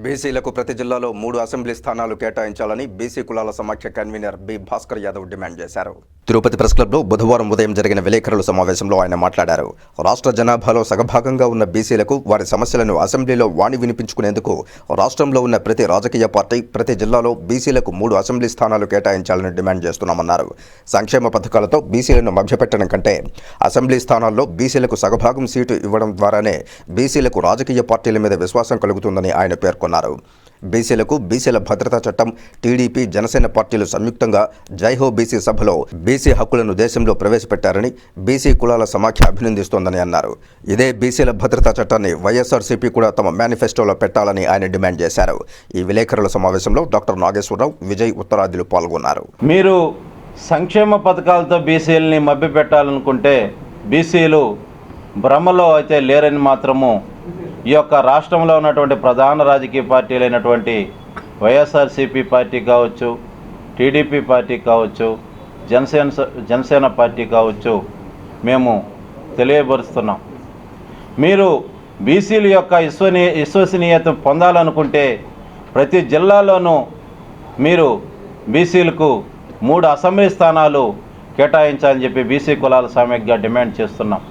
బీసీలకు ప్రతి జిల్లాలో మూడు అసెంబ్లీ స్థానాలు కేటాయించాలని బీసీ కులాల సమాఖ్య convener B Bhaskar Yadav demand చేశారు. తిరుపతి ప్రెస్ క్లబ్లో బుధవారం ఉదయం జరిగిన విలేకరుల సమావేశంలో ఆయన మాట్లాడారు. రాష్ట్ర జనాభాలో సగభాగంగా ఉన్న బీసీలకు వారి సమస్యలను అసెంబ్లీలో వాణి వినిపించుకునేందుకు రాష్ట్రంలో ఉన్న ప్రతి రాజకీయ పార్టీ ప్రతి జిల్లాలో బీసీలకు మూడు అసెంబ్లీ స్థానాలు కేటాయించాలని డిమాండ్ చేస్తున్నామన్నారు. సంక్షేమ పథకాలతో బీసీలను మభ్యపెట్టడం కంటే అసెంబ్లీ స్థానాల్లో బీసీలకు సగభాగం సీటు ఇవ్వడం ద్వారానే బీసీలకు రాజకీయ పార్టీల మీద విశ్వాసం కలుగుతుందని ఆయన పేర్కొన్నారు. బీసీలకు బీసీల భద్రతా చట్టం టీడీపీ జనసేన పార్టీలు సంయుక్తంగా జైహో బీసీ సభలో బీసీ హక్కులను దేశంలో ప్రవేశపెట్టారని బీసీ కులాల సమాఖ్య అభినందిస్తోందని అన్నారు. ఇదే బీసీల భద్రతా చట్టాన్ని వైఎస్ఆర్సీపీ కూడా తమ మేనిఫెస్టోలో పెట్టాలని ఆయన డిమాండ్ చేశారు. ఈ విలేకరుల సమావేశంలో డాక్టర్ నాగేశ్వరరావు విజయ్ ఉత్తరాదిలు పాల్గొన్నారు. మీరు సంక్షేమ పథకాలతో బీసీలని మభ్యపెట్టాలనుకుంటే బీసీలు భ్రమలో అయితే లేరని మాత్రము ఈ యొక్క రాష్ట్రంలో ఉన్నటువంటి ప్రధాన రాజకీయ పార్టీలైనటువంటి వైఎస్ఆర్సీపీ పార్టీ కావచ్చు టీడీపీ పార్టీ కావచ్చు జనసేన జనసేన పార్టీ కావచ్చు మేము తెలియపరుస్తున్నాం. మీరు బీసీల యొక్క విశ్వనీ విశ్వసనీయత పొందాలనుకుంటే ప్రతి జిల్లాలోనూ మీరు బీసీలకు మూడు అసెంబ్లీ స్థానాలు కేటాయించాలని చెప్పి బీసీ కులాల సమైక్యంగా డిమాండ్ చేస్తున్నాం.